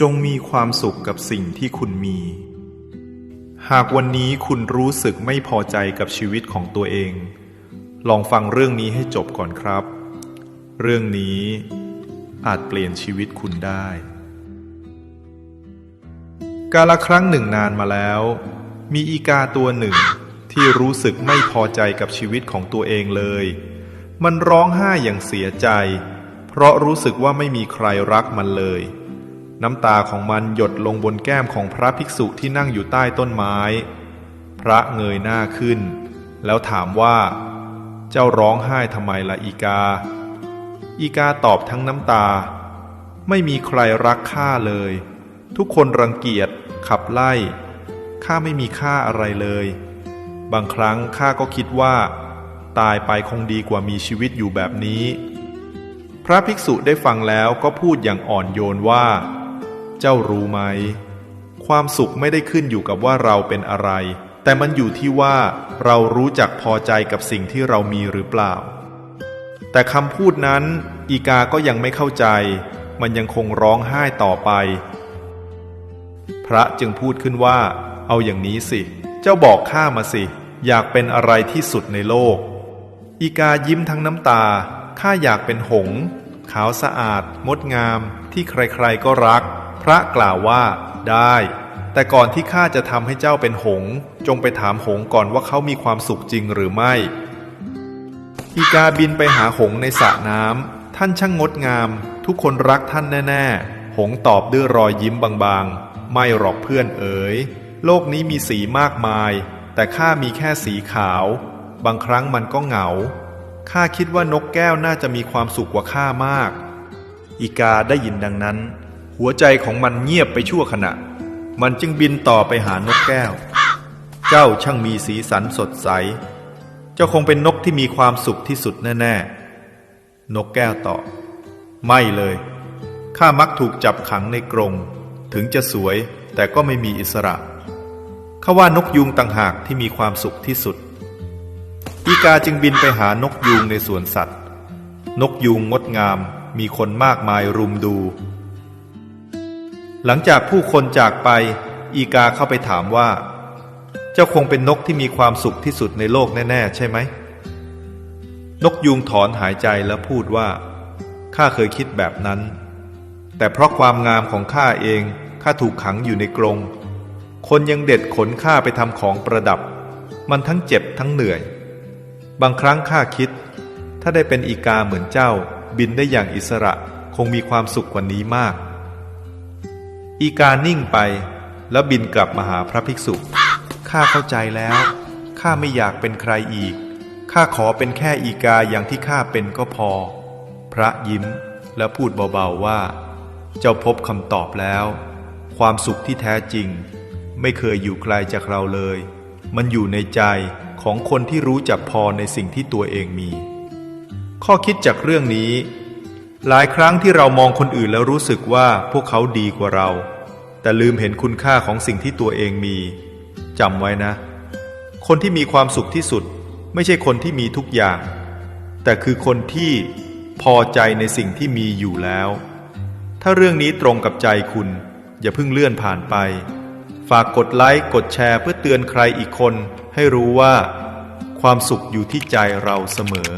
จงมีความสุขกับสิ่งที่คุณมี หากวันนี้คุณรู้สึกไม่พอใจกับชีวิตของตัวเอง ลองฟังเรื่องนี้ให้จบก่อนครับ เรื่องนี้อาจเปลี่ยนชีวิตคุณได้ กาละครั้งหนึ่งนานมาแล้ว มีอีกาตัวหนึ่งที่รู้สึกไม่พอใจกับชีวิตของตัวเองเลย มันร้องไห้อย่างเสียใจ เพราะรู้สึกว่าไม่มีใครรักมันเลย น้ำตาของมันหยดลงบนแก้มของพระภิกษุที่นั่งอยู่ใต้ต้นไม้ พระเงยหน้าขึ้น แล้วถามว่า เจ้าร้องไห้ทำไมล่ะอีกา อีกาตอบทั้งน้ำตา ไม่มีใครรักข้าเลย ทุกคนรังเกียจขับไล่ข้าไม่มีค่าอะไรเลย บางครั้งข้าก็คิดว่า ตายไปคงดีกว่ามีชีวิตอยู่แบบนี้ พระภิกษุได้ฟังแล้วก็พูดอย่างอ่อนโยนว่า เจ้ารู้ไหม ความสุขไม่ได้ขึ้นอยู่กับว่าเราเป็นอะไร แต่มันอยู่ที่ว่าเรารู้จักพอใจกับสิ่งที่เรามีหรือเปล่า แต่คำพูดนั้น อีกาก็ยังไม่เข้าใจ มันยังคงร้องไห้ต่อไป พระจึงพูดขึ้นว่า เอาอย่างนี้สิ เจ้าบอกข้ามาสิ อยากเป็นอะไรที่สุดในโลก อีกายิ้มทั้งน้ำตา ข้าอยากเป็นหงส์ขาวสะอาด งดงาม ที่ใครๆก็รัก พระกล่าวว่าได้ แต่ก่อนที่ข้าจะทำให้เจ้าเป็นหง จงไปถามหงก่อนว่าเขามีความสุขจริงหรือไม่ อีกาบินไปหาหงในสระน้ำท่านช่างงดงาม ทุกคนรักท่านแน่ ๆ หงตอบด้วยรอยยิ้มบางๆ ไม่หรอกเพื่อนเอ๋ย โลกนี้มีสีมากมาย แต่ข้ามีแค่สีขาว บางครั้งมันก็เหงาข้าคิดว่านกแก้วน่าจะมีความสุขกว่าข้ามาก อีกาได้ยินดังนั้น หัวใจของมันเงียบไปชั่วขณะ มันจึงบินต่อไปหานกแก้ว เจ้าช่างมีสีสันสดใส เจ้าคงเป็นนกที่มีความสุขที่สุดแน่ๆ นกแก้วตอบไม่เลย ข้ามักถูกจับขังในกรง ถึงจะสวยแต่ก็ไม่มีอิสระ ข้าว่านกยูงต่างหากที่มีความสุขที่สุด อีกาจึงบินไปหานกยูงในสวนสัตว์ นกยูงงดงามมีคนมากมายรุมดู หลังจากผู้คนจากไป อีกาเข้าไปถามว่า เจ้าคงเป็นนกที่มีความสุขที่สุดในโลกแน่ ๆ ใช่ไหม นกยูงถอนหายใจแล้วพูดว่าข้าเคยคิดแบบนั้น แต่เพราะความงามของข้าเองข้าถูกขังอยู่ในกรงคนยังเด็ดขนข้าไปทำของประดับ มันทั้งเจ็บทั้งเหนื่อย บางครั้งข้าคิด ถ้าได้เป็นอีกาเหมือนเจ้า บินได้อย่างอิสระคงมีความสุขกว่านี้มาก อีกานิ่งไป แล้วบินกลับมาหาพระภิกษุ ข้าเข้าใจแล้ว ข้าไม่อยากเป็นใครอีก ข้าขอเป็นแค่อีกาอย่างที่ข้าเป็นก็พอ พระยิ้มแล้วพูดเบาๆว่า เจ้าพบคำตอบแล้ว ความสุขที่แท้จริง ไม่เคยอยู่ไกลจากเราเลย มันอยู่ในใจของคนที่รู้จักพอในสิ่งที่ตัวเองมี ข้อคิดจากเรื่องนี้ หลายครั้งที่เรามองคนอื่นแล้วรู้สึกว่าพวกเขาดีกว่าเรา แต่ลืมเห็นคุณค่าของสิ่งที่ตัวเองมีจำไว้นะ คนที่มีความสุขที่สุด ไม่ใช่คนที่มีทุกอย่าง แต่คือคนที่พอใจในสิ่งที่มีอยู่แล้ว ถ้าเรื่องนี้ตรงกับใจคุณ อย่าเพิ่งเลื่อนผ่านไป ฝากกดไลค์กดแชร์เพื่อเตือนใครอีกคน ให้รู้ว่า ความสุขอยู่ที่ใจเราเสมอ